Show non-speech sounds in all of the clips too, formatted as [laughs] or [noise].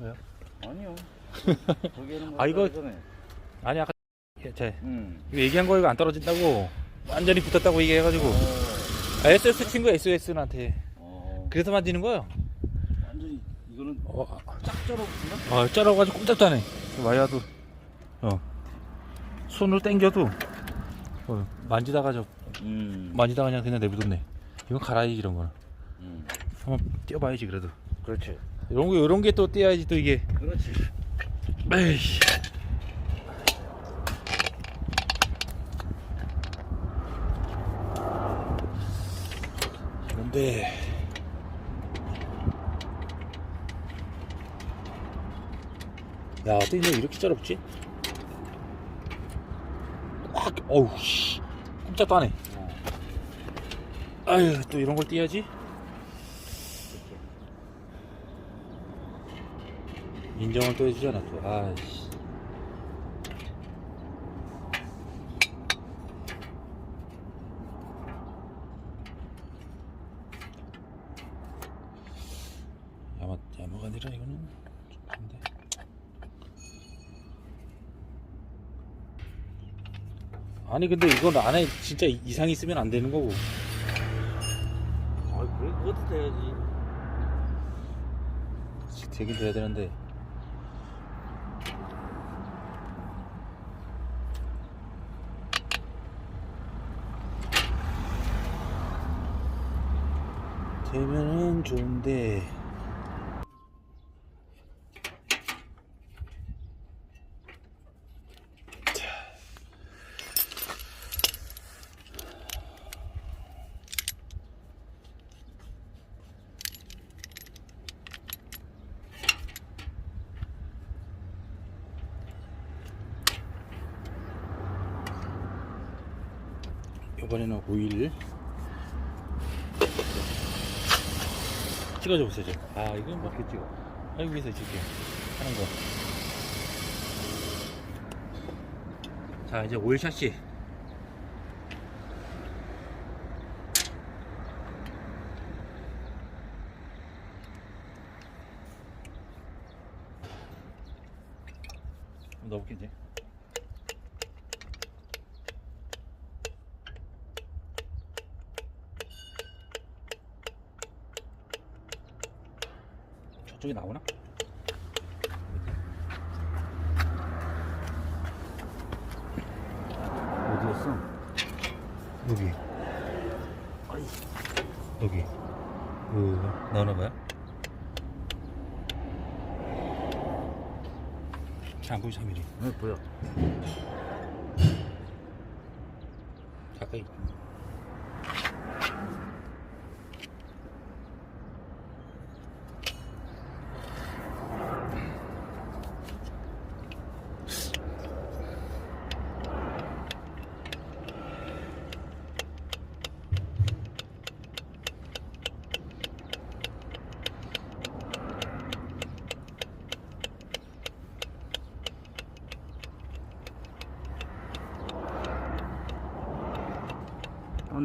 왜요? 아니요. [laughs] 뭐 아, 이거-. 아니 아까 제 음. 이거 얘기한 거 이거 안 떨어진다고 완전히 붙었다고 얘기해가지고 아, SS 친구 SOS한테 어. 그래서 만지는 거예요. 완전히 이거는 어, 짝 절어붙나? 아, 짜라가지고 꼼짝도 안 해. 와야도 어 손으로 당겨도 어, 만지다가 저 음. 만지다가 그냥 그냥 내비뒀네. 이건 갈아야지 이런 거는. 음. 한번 떼어봐야지 그래도. 그렇지. 이런 거 이런 게 또 떼야지 또 이게. 그렇지. 에이씨. 근데 야, 또 이거 이렇게 자르지? 꽉, 어우, 씨. 꼼짝 도 안 해. 어. 아유, 또 이런 걸 떼야지. 인정을 또 해주잖아, 또. 아이씨. 야마, 야마가 아니라 이거는 좀 다른데. 아니, 근데 이건 안에 진짜 이상이 있으면 안 되는 거고. 아, 그래 그것도 돼야지. 되긴 돼야 되는데. 되면은 좋은데. 이번에는 오일 찍어줘 보세요. 저. 아 이건 뭐 어떻게 찍어? 여기 위에서 찍게 하는 거. 자 이제 오일 샷시. 넣어볼게 이제. 저쪽에 나오나? 어디였어? 여기. 여기. 그 나오나 봐요? 잘 안 보이 3mm. 네, 보여. 가까이.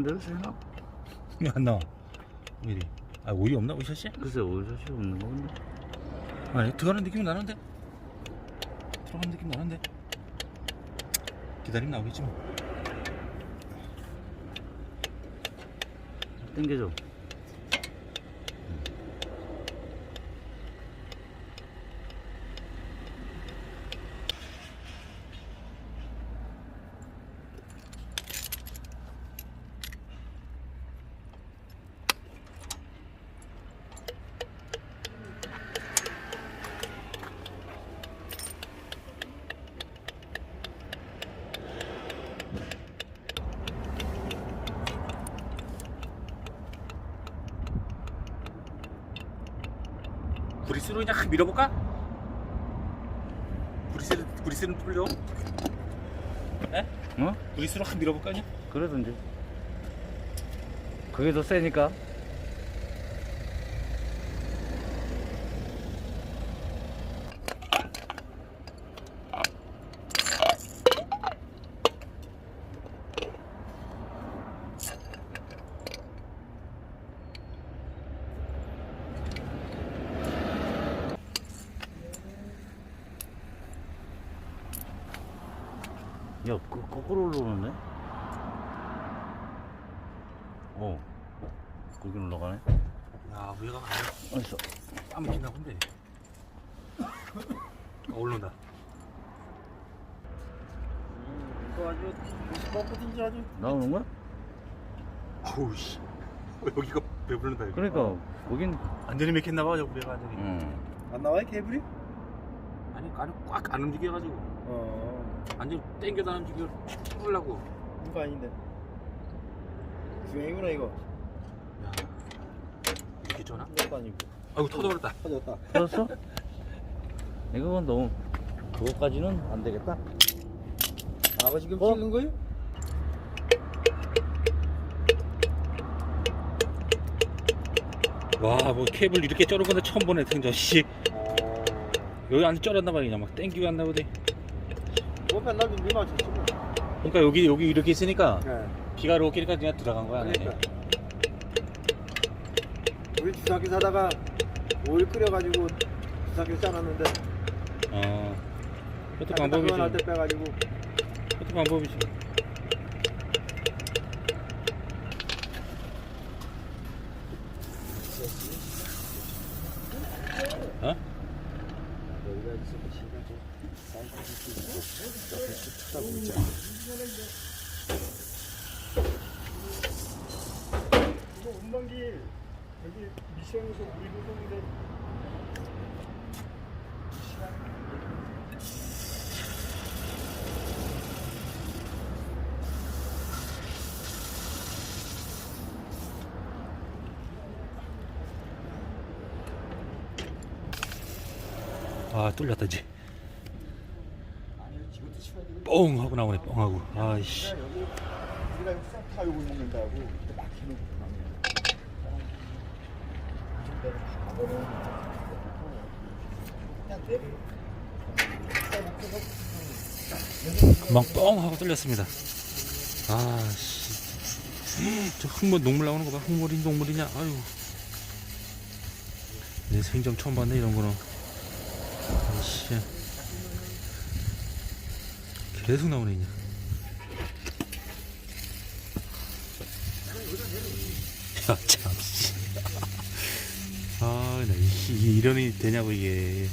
안 돼요, 세나? 안 나와. 오일이. 아 오일이 없나 오샷이? 글쎄, 오샷이 없는 거 본데. 아니 들어가는 느낌이 나는데. 들어가는 느낌 나는데. 기다리면 나오겠지 뭐. 땡겨줘. 브리스로 그냥 확 밀어볼까? 브리스 브리스는 풀려. 에? 어? 브리스로 확 밀어볼까 그냥? 그러던지. 그게 더 세니까. 거꾸로 올라오네? 어. 거기 올라가네? 야 위에가 가네 어딨어? 땀 묻힌다 본데 어, 올라온다 이거 아주 나오는 거야? 어우 씨 어, 여기가 배부른다 여기 그러니까, 거긴, 완전히 맥혔나봐 여기 배가 완전히 응. 안 나와요 개불이? 아니 꽉 안 움직여가지고 어 완전 땡겨도 안 움직여 뚫으려고 이거 아닌데 주행이구나 이거 야 이렇게 쩌나? 이것도 아니고 아이고 터져버렸다 터졌다 터졌어? [laughs] 이건 너무, 그거까지는 안 되겠다. 아버 지금 어? 찍은 거예요? 와뭐 케이블 이렇게 쩔은 건데 처음 보네 생전 [laughs] 씨어 여기 완전 쩔었나봐 그냥 막 땡기고 갔나 뭐 맨날 좀 미만 쳤지 뭐 그러니까 여기 여기 이렇게 있으니까 네. 비가 끼니까 그냥 들어간 거야 안에. 그러니까. 우리 주사기 사다가 오일 끓여가지고 주사기 짜놨는데. 어. 그것도 방법이 방법이지. 할때 빼가지고. 그것도 방법이지 어? 여기가 있으면 시간 좀 사 노동인데 아 뚫렸다 이제 뻥 하고 나오네 뻥 하고. 아이씨. 여기 우리가 여기 싹 타고 먹는다고 이렇게 막히는 금방 뻥 하고 뚫렸습니다. 아씨. 저 흙물 녹물 나오는 거봐. 흙물이 녹물이냐? 아유. 내 생전 처음 봤네 이런 거는. 아씨 계속 나오네 그냥 야참 씨. 아나 이런이 되냐고 이게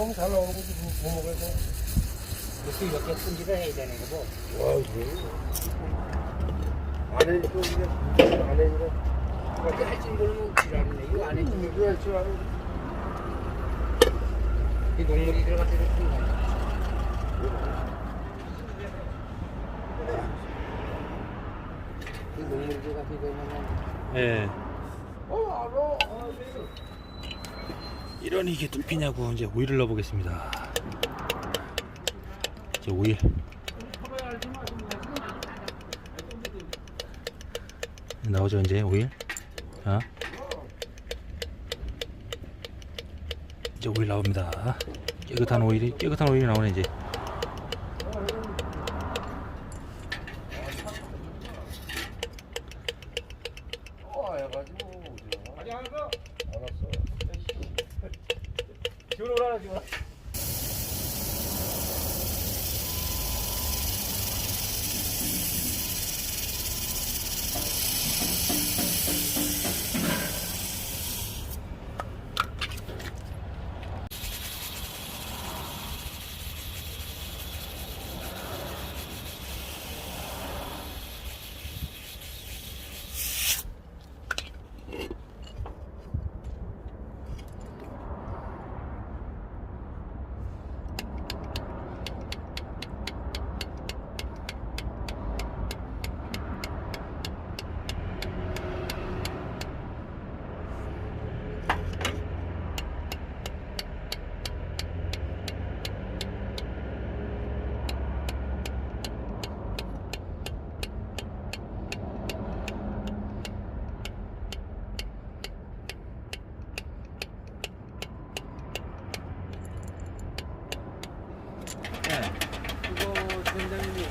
너무 잘 나오는 거지 뭐 먹어서 이렇게 이렇게 손질을 해야 되는 거고 안에 또 이게 안에 이거. 이렇게 할줄 모르면 지랄이네. 이거 안에 좀 이거. 할줄 알고 이 녹물이 때는 큰 거야. 이 녹물이 들어가게 되면 예. 이런 이게 뚫히냐고 이제 오일을 넣어보겠습니다. 이제 오일. 나오죠 이제 오일. 자. 이제 오일 나옵니다. 깨끗한 오일이 깨끗한 오일이 나오네 이제. 지금 Hello, everyone.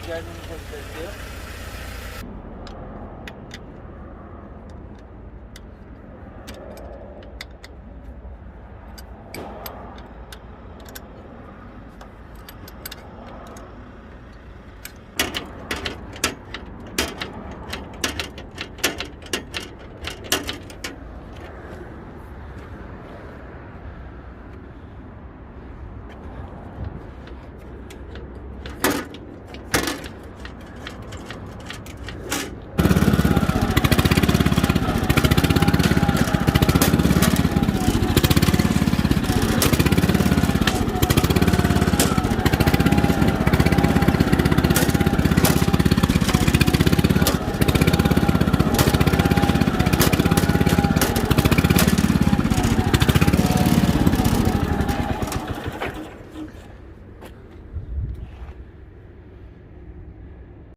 얘기하는 거 있어요?